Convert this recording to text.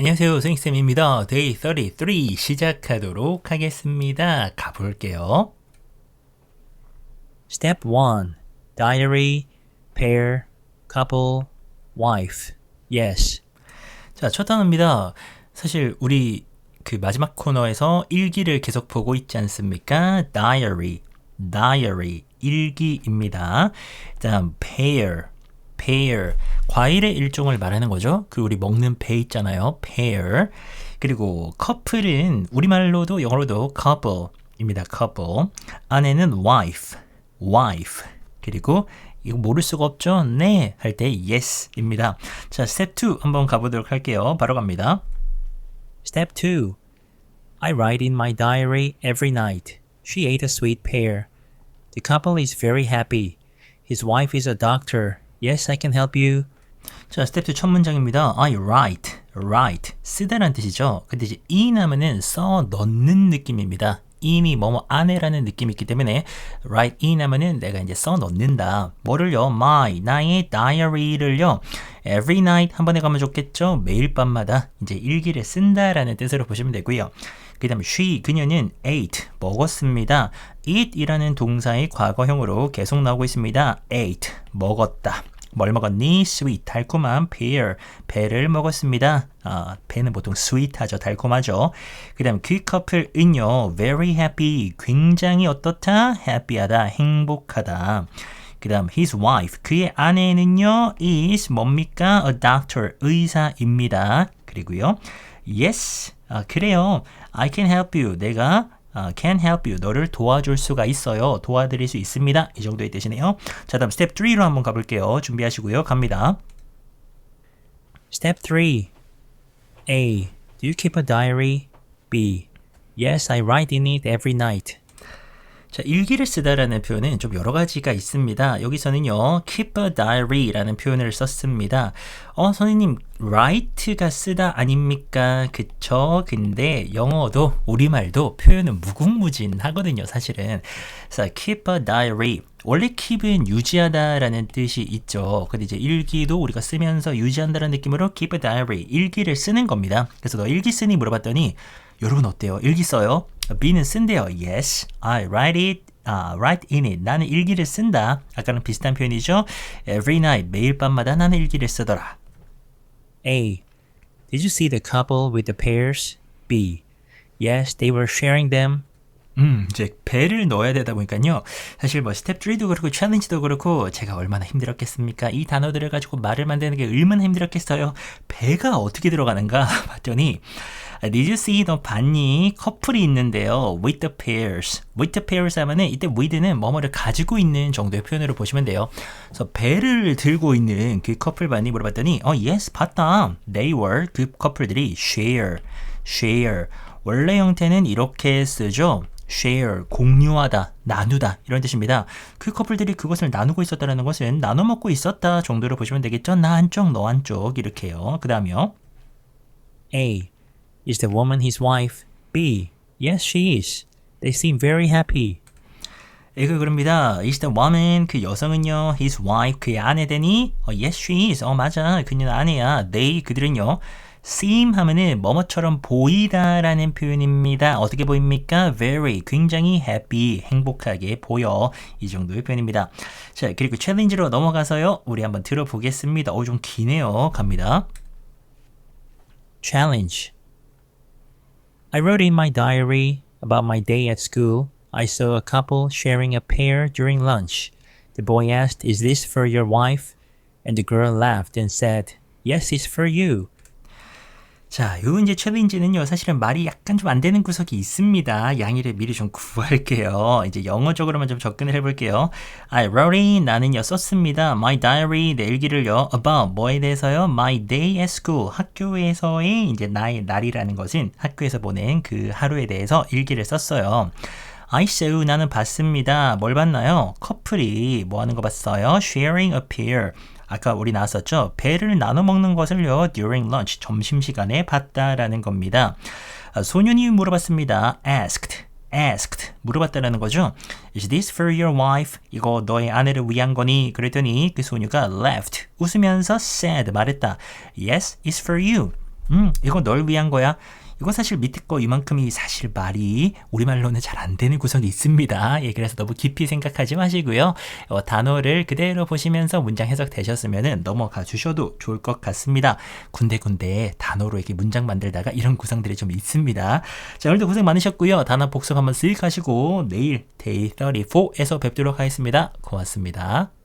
안녕하세요. 생쌤입니다. Day 33 시작하도록 하겠습니다. 가볼게요. Step 1 Diary, pair, couple, wife. Yes. 자, 첫 단어입니다. 사실 우리 그 마지막 코너에서 일기를 계속 보고 있지 않습니까? Diary, diary, 일기입니다. 다음 pair, pear 과일의 일종을 말하는 거죠. 그 우리 먹는 배 있잖아요. pear 그리고 커플은 우리말로도 영어로도 couple입니다. couple 아내는 wife, wife 그리고 이거 모를 수가 없죠? 네 할 때 yes입니다. 자, step 2 한번 가보도록 할게요. 바로 갑니다. Step 2 I write in my diary every night. She ate a sweet pear. The couple is very happy. His wife is a doctor. Yes, I can help you. 자, 스텝 2첫 문장입니다. I write, write, 쓰다란 뜻이죠. 근데 이제 in 하면은 써 넣는 느낌입니다. in이 뭐뭐 안에라는 느낌이 있기 때문에 write in 하면은 내가 이제 써 넣는다. 뭐를요? my, 나의 diary를요. every night 한 번에 가면 좋겠죠? 매일 밤마다 이제 일기를 쓴다라는 뜻으로 보시면 되고요. 그 다음에 she, 그녀는 ate, 먹었습니다. eat이라는 동사의 과거형으로 계속 나오고 있습니다. ate, 먹었다. 뭘 먹었니? sweet, 달콤한 pear, 배를 먹었습니다. 아, 배는 보통 sweet 하죠. 달콤하죠. 그 다음 그 커플은요, very happy, 굉장히 어떻다? happy하다, 행복하다. 그 다음 his wife, 그의 아내는요, is 뭡니까? a doctor, 의사입니다. 그리고요, yes, 아, 그래요. I can help you. 내가 uh, can help you. 너를 도와줄 수가 있어요. 도와드릴 수 있습니다. 이 정도의 뜻이네요. 자, 다음 스텝 3로 한번 가볼게요. 준비하시고요. 갑니다. Step 3 A. Do you keep a diary? B. Yes, I write in it every night. 자, 일기를 쓰다라는 표현은 좀 여러 가지가 있습니다. 여기서는요, keep a diary라는 표현을 썼습니다. 어, 선생님, write가 쓰다 아닙니까? 그쵸? 근데 영어도 우리말도 표현은 무궁무진하거든요, 사실은. 자, keep a diary. 원래 keep은 유지하다라는 뜻이 있죠. 근데 이제 일기도 우리가 쓰면서 유지한다는 느낌으로 keep a diary, 일기를 쓰는 겁니다. 그래서 너 일기 쓰니 물어봤더니 여러분 어때요? 일기 써요? B는 쓴대요. Yes, I write it. 아, write in it. 나는 일기를 쓴다. 아까랑 비슷한 표현이죠. Every night. 매일 밤마다 나는 일기를 쓰더라. A. Did you see the couple with the pears? B. Yes, they were sharing them. 음, 이제 배를 넣어야 되다 보니까요. 사실 뭐 스텝 3도 그렇고 챌린지도 그렇고 제가 얼마나 힘들었겠습니까? 이 단어들을 가지고 말을 만드는 게 얼마나 힘들었겠어요. 배가 어떻게 들어가는가 봤더니 Did you see 너 봤니? 커플이 있는데요. With the pairs. With the pairs 하면은 이때 with는 뭐뭐를 가지고 있는 정도의 표현으로 보시면 돼요. 그래서 배를 들고 있는 그 커플 봤니? 물어봤더니 어, yes, 봤다. They were 그 커플들이 share, share. 원래 형태는 이렇게 쓰죠. share, 공유하다, 나누다 이런 뜻입니다. 그 커플들이 그것을 나누고 있었다는 것은 나눠 먹고 있었다 정도로 보시면 되겠죠. 나 한쪽, 너 한쪽 이렇게요. 그 다음이요. A. Is the woman his wife? B. Yes, she is. They seem very happy. 이거 그럽니다. Is the woman 그 여성은요, his wife 그의 아내 되니? 어, yes, she is. 어 맞아, 그녀는 아내야. They 그들은요. seem 하면은 뭐뭐처럼 보이다라는 표현입니다. 어떻게 보입니까? very 굉장히 happy 행복하게 보여 이 정도의 표현입니다. 자 그리고 챌린지로 넘어가서요 우리 한번 들어보겠습니다. 어좀 기네요. 갑니다. Challenge. I wrote in my diary about my day at school. I saw a couple sharing a pear during lunch. The boy asked, Is this for your wife? And the girl laughed and said, Yes, it's for you. 자, 요 이제 챌린지는요, 사실은 말이 약간 좀 안 되는 구석이 있습니다. 양해를 미리 좀 구할게요. 이제 영어적으로만 좀 접근을 해볼게요. I wrote in, 나는요, 썼습니다. My diary, 내 일기를요, about, 뭐에 대해서요? My day at school, 학교에서의 이제 나의 날이라는 것은 학교에서 보낸 그 하루에 대해서 일기를 썼어요. I saw, 나는 봤습니다. 뭘 봤나요? 커플이 뭐 하는 거 봤어요? Sharing a pear. 아까 우리 나왔었죠? 배를 나눠 먹는 것을요, during lunch, 점심 시간에 봤다라는 겁니다. 아, 소년이 물어봤습니다. asked. asked 물어봤다라는 거죠. Is this for your wife? 이거 너의 아내를 위한 거니? 그랬더니 그 소녀가 laughed 웃으면서 said 말했다. Yes, it's for you. 음, 이거 널 위한 거야. 이거 사실 밑에 거 이만큼이 사실 말이 우리말로는 잘 안 되는 구석이 있습니다. 예, 그래서 너무 깊이 생각하지 마시고요. 어, 단어를 그대로 보시면서 문장 해석 되셨으면 넘어가 주셔도 좋을 것 같습니다. 군데군데 단어로 이렇게 문장 만들다가 이런 구성들이 좀 있습니다. 자, 오늘도 고생 많으셨고요. 단어 복습 한번 쓱 하시고 내일 데이 34에서 뵙도록 하겠습니다. 고맙습니다.